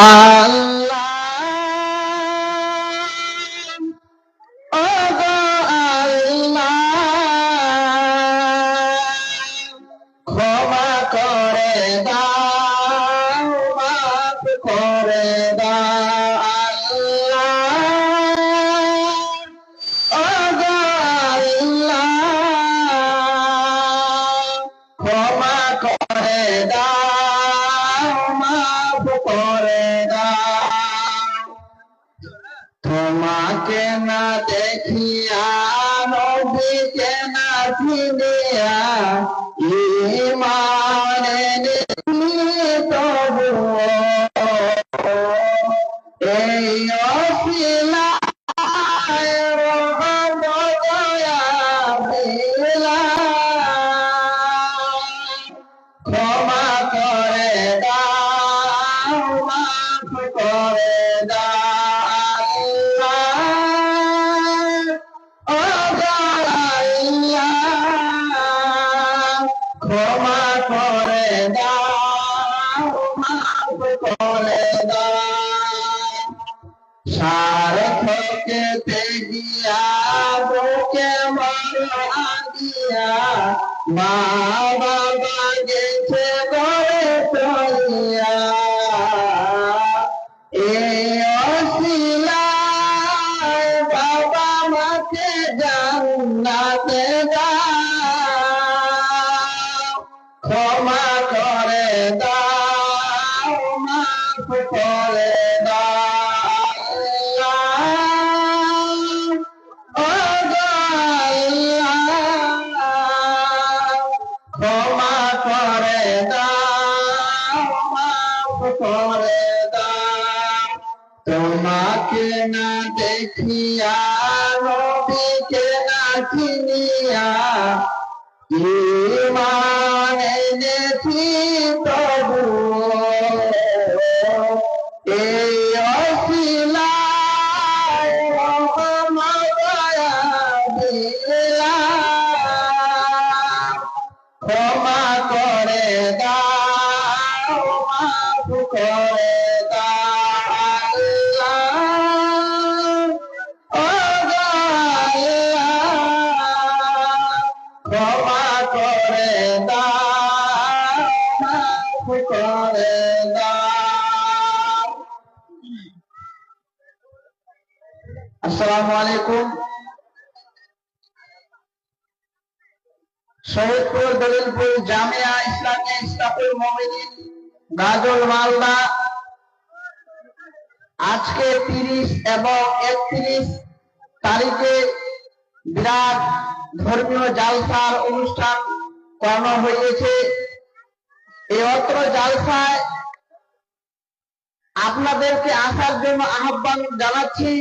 আল্লাহ তোমাকে না দেখিয়া নবীকে না চিনিয়া ইমানে তবুও এই দয়া ক্ষমা করে দাও। সারথকে গিয়া বুকে মারা দিয়া মা বাবা গেছে গড়ে চলিয়া। এই বাবা গো আল্লাহ, ক্ষমা করে করে তোমাকে না দেখিয়া নবীকে না চিনিয়া ইমান এনেছি। আসসালামু আলাইকুম শহীদপুর দলিলপুর জামিয়া ইসলামিয়া ইসলাফুল মমিনিন গাজল মালদা। আজকে তিরিশ এবং একত্রিশ তারিখে বিরাট ধর্মীয় জালসার অনুষ্ঠান করানো হয়েছে। এই অত্র জালসায় আপনাদেরকে আসার জন্য আহ্বান জানাচ্ছি।